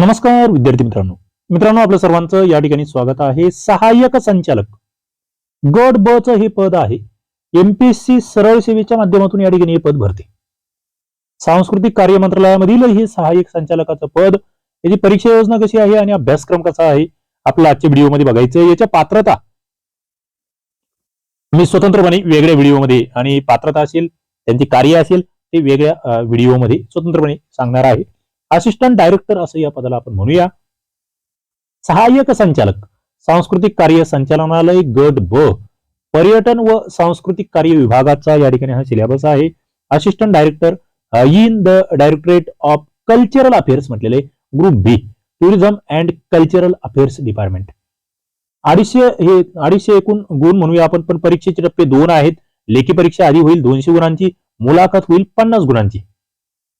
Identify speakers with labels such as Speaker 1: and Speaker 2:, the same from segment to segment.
Speaker 1: नमस्कार विद्यार्थी मित्रांनो. मित्रांनो आपलं सर्वांचं या ठिकाणी स्वागत आहे. सहाय्यक संचालक. गट ब च हे पद आहे. एमपीएससी सरळ सेवेच्या माध्यमातून या ठिकाणी हे पद भरते. सांस्कृतिक कार्य मंत्रालयामधील हे सहाय्यक संचालकाचं पद याची परीक्षा योजना कशी आहे आणि अभ्यासक्रम कसा आहे आपल्या आजच्या व्हिडिओमध्ये बघायचं याच्या पात्रता मी स्वतंत्रपणे वेगळ्या व्हिडिओमध्ये आणि पात्रता असेल त्यांची कार्य असेल ते वेगळ्या व्हिडिओमध्ये स्वतंत्रपणे सांगणार आहे. असिस्टंट डायरेक्टर असं या पदाला आपण म्हणूया. सहाय्यक संचालक सांस्कृतिक कार्य संचालनालय गट ब पर्यटन व सांस्कृतिक कार्य विभागाचा या ठिकाणी हा सिलेबस आहे. Assistant director in the directorate of cultural affairs म्हटलेले group B tourism and cultural affairs department अडीचशे हे अडीचशे एकूण गुण म्हणूया आपण पण परीक्षेचे टप्पे दोन आहेत. लेखी परीक्षा आधी होईल दोनशे गुणांची मुलाखत होईल पन्नास गुणांची.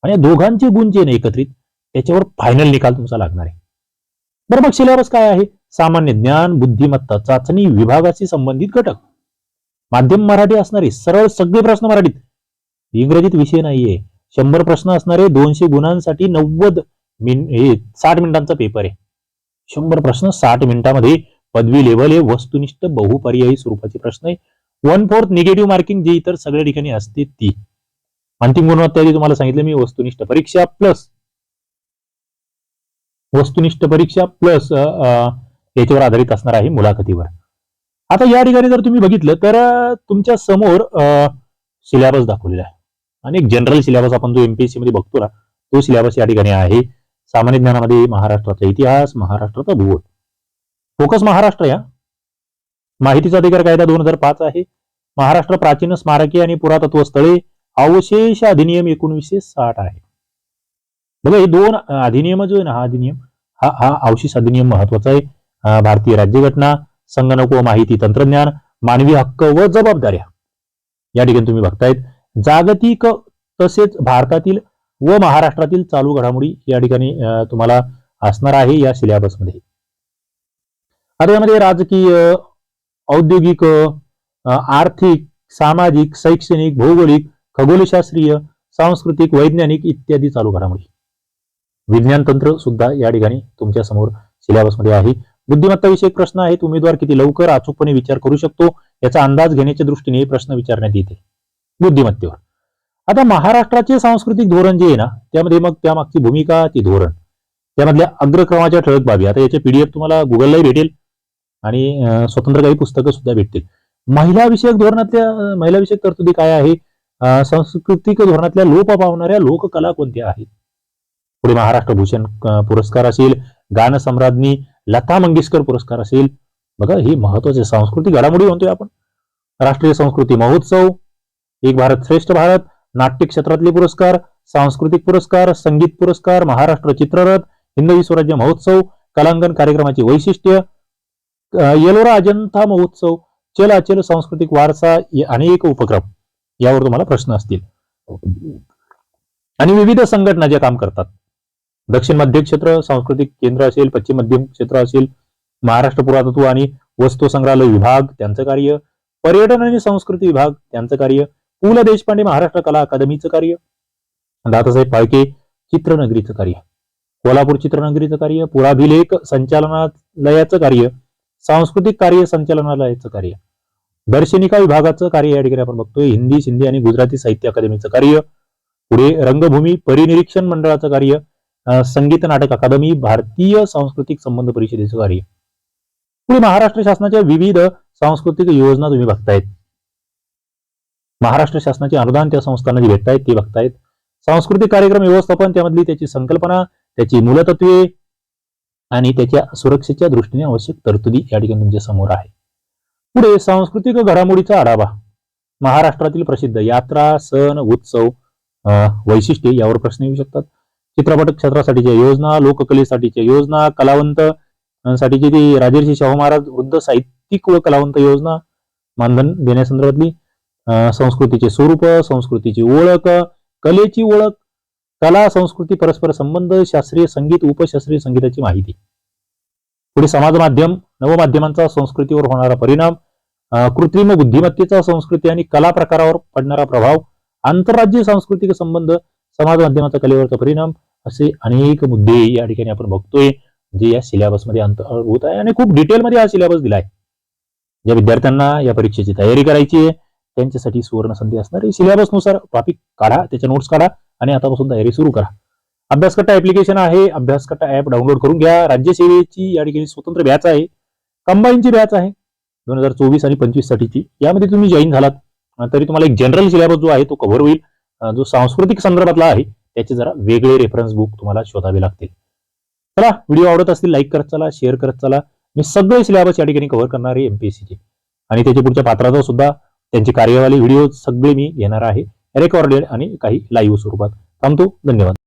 Speaker 1: आणि दोघांचे गुण जे एकत्रित त्याच्यावर फायनल निकाल तुमचा लागणार आहे. बरं मग सिलेबस काय आहे? सामान्य ज्ञान बुद्धिमत्ता चाचणी विभागाशी संबंधित घटक. माध्यम मराठी असणारे सरळ सगळे प्रश्न मराठीत. इंग्रजीत विषय नाहीये. शंभर प्रश्न असणारे दोनशे गुणांसाठी नव्वद मिन हे साठ मिनिटांचा पेपर आहे. शंभर प्रश्न साठ मिनिटांमध्ये. पदवी लेवल हे वस्तुनिष्ठ बहुपर्यायी स्वरूपाचे प्रश्न आहे. वन फोर्थ निगेटिव्ह मार्किंग जे इतर सगळ्या ठिकाणी असते ती. अंतिम गुणवत्ता तुम्हाला सांगितलं मी वस्तुनिष्ठ परीक्षा प्लस वस्तुनिष्ठ परीक्षा प्लस याच्यावर आधारित असणार आहे मुलाखतीवर. आता या ठिकाणी जर तुम्ही बघितलं तर तुमच्यासमोर सिलेबस दाखवलेला आहे. आणि एक जनरल सिलेबस आपण जो एमपीएससी मध्ये बघतो ना तो सिलेबस या ठिकाणी आहे. सामान्य ज्ञानामध्ये महाराष्ट्राचा इतिहास महाराष्ट्राचा भूगोल. फोकस महाराष्ट्र या. माहितीचा अधिकार कायदा दोन हजार पाच आहे. महाराष्ट्र प्राचीन स्मारके आणि पुरातत्व स्थळे अवशेष अधिनियम एकोणीसशे साठ आहे. बघा हे दोन अधिनियम जो आहे ना हा अधिनियम हा हा अवशेष अधिनियम महत्त्वाचा आहे. भारतीय राज्यघटना संगणक व माहिती तंत्रज्ञान मानवी हक्क व जबाबदाऱ्या. या ठिकाणी तुम्ही बघतायत. जागतिक तसेच भारतातील व महाराष्ट्रातील चालू घडामोडी या ठिकाणी तुम्हाला असणार आहे या सिलेबसमध्ये आता यामध्ये राजकीय औद्योगिक आर्थिक सामाजिक शैक्षणिक भौगोलिक खगोलशास्त्रीय सांस्कृतिक वैज्ञानिक इत्यादी चालू घडामोडी. विज्ञान तंत्र सुद्धा या ठिकाणी तुमच्यासमोर सिलेबसमध्ये आहे. बुद्धिमत्ता विषयक प्रश्न आहेत. उमेदवार किती लवकर अचूकपणे विचार करू शकतो याचा अंदाज घेण्याच्या दृष्टीने प्रश्न विचारण्यात येते. बुद्धिमत्तेवर. आता महाराष्ट्राचे सांस्कृतिक धोरण जे आहे ना त्यामध्ये मग त्यामागची भूमिका ती धोरण. त्यामधल्या अग्रक्रमाच्या ठळक बाबी. आता याचे पीडीएफ तुम्हाला गुगललाही भेटेल आणि स्वतंत्र काही पुस्तकं सुद्धा भेटतील. महिला विषयक धोरणातल्या महिलाविषयक महिला विषयक तरतुदी काय आहे? सांस्कृतिक धोरणातल्या लोप पावणाऱ्या लोककला कोणत्या आहेत? पुढे महाराष्ट्र भूषण पुरस्कार असेल गानसम्राज्ञी लता मंगेशकर पुरस्कार असेल. बघा ही महत्त्वाचे सांस्कृतिक घडामोडी म्हणतोय आपण. राष्ट्रीय संस्कृती महोत्सव एक भारत श्रेष्ठ भारत नाट्य क्षेत्रातले पुरस्कार सांस्कृतिक पुरस्कार संगीत पुरस्कार महाराष्ट्र चित्ररथ हिंदवी स्वराज्य महोत्सव कलांगण कार्यक्रमाची वैशिष्ट्य येलोरा अजंता महोत्सव चल अचल सांस्कृतिक वारसा अनेक उपक्रम. यावर तुम्हाला प्रश्न असतील. आणि विविध संघटना ज्या काम करतात दक्षिण मध्य क्षेत्र सांस्कृतिक केंद्र असेल पश्चिम मध्यम क्षेत्र असेल महाराष्ट्र पुरातत्व आणि वस्तू संग्रहालय विभाग त्यांचं कार्य. पर्यटन आणि संस्कृती विभाग त्यांचं कार्य. पु ल देशपांडे महाराष्ट्र कला अकादमीचं कार्य. दादासाहेब फाळके चित्रनगरीचं कार्य. कोल्हापूर चित्रनगरीचं कार्य. पुराभिलेख संचालनालयाचं कार्य. सांस्कृतिक कार्य संचालनालयाचं कार्य. दर्शनिका विभागाचं कार्य या ठिकाणी आपण बघतोय. हिंदी सिंधी आणि गुजराती साहित्य अकादमीचं कार्य. पुढे रंगभूमी परिनिरीक्षण मंडळाचं कार्य. संगीत नाटक अकादमी भारतीय सांस्कृतिक संबंध परिषदेचं कार्य. पुढे महाराष्ट्र शासनाच्या विविध सांस्कृतिक योजना तुम्ही बघतायत. महाराष्ट्र शासनाचे अनुदान त्या संस्थांना जे भेटतायत ते बघतायत. सांस्कृतिक कार्यक्रम व्यवस्थापन त्यामधली त्याची संकल्पना त्याची मूलतत्वे आणि त्याच्या सुरक्षेच्या दृष्टीने आवश्यक तरतुदी या ठिकाणी तुमच्यासमोर आहे. पुढे सांस्कृतिक घडामोडीचा आढावा. महाराष्ट्रातील प्रसिद्ध यात्रा सण उत्सव वैशिष्ट्ये यावर प्रश्न येऊ शकतात. चित्रपट क्षेत्रासाठीच्या योजना लोककलेसाठीच्या योजना कलावंत साठीची ती राजर्षी शाहू महाराज वृद्ध साहित्यिक व कलावंत योजना मानधन देण्यासंदर्भातली संस्कृतीचे स्वरूप संस्कृतीची ओळख कलेची ओळख कला संस्कृती परस्पर संबंध शास्त्रीय संगीत उपशास्त्रीय संगीताची माहिती. पुढे समाज माध्यम नवमाध्यमांचा संस्कृतीवर होणारा परिणाम कृत्रिम बुद्धिमत्तेचा संस्कृती आणि कला प्रकारावर पडणारा प्रभाव आंतरराज्य सांस्कृतिक संबंध समाज माध्यमाचा कलेवरचा परिणाम असे अनेक मुद्दे या ठिकाणी आपण बघतोय जे या सिलेबसमध्ये होत आहे आणि खूप डिटेलमध्ये हा सिलेबस दिलाय. ज्या विद्यार्थ्यांना या परीक्षेची तयारी करायची आहे त्यांच्यासाठी सुवर्ण संधी असणार आहे. सिलेबसनुसार टॉपिक काढा त्याच्या नोट्स काढा आणि आतापासून तयारी सुरू करा. अभ्यासकट्टा ऍप्लिकेशन आहे. अभ्यासकट्टा ऍप डाउनलोड करून घ्या. राज्यसेवेची या ठिकाणी स्वतंत्र बॅच आहे. कंबाईनची बॅच आहे. दोन हजार चोवीस आणि पंचवीस साठीची. यामध्ये तुम्ही जॉईन झालात. तरी तुम्हाला एक जनरल सिलेबस जो आहे तो कव्हर होईल. जो सांस्कृतिक संदर्भातला आहे त्याचे जरा वेगळे रेफरन्स बुक तुम्हाला शोधावे लागतील. चला व्हिडिओ आवडत असतील लाईक करत चला शेअर करत चला. मी सगळे सिलेबस या ठिकाणी कव्हर करणार आहे एमपीएससीचे आणि त्याच्या पुढच्या पात्राचा सुद्धा त्यांची कार्यवाही व्हिडिओ सगळे मी घेणार आहे. रेकॉर्डेड आणि काही लाईव्ह स्वरूपात. थांबतो धन्यवाद.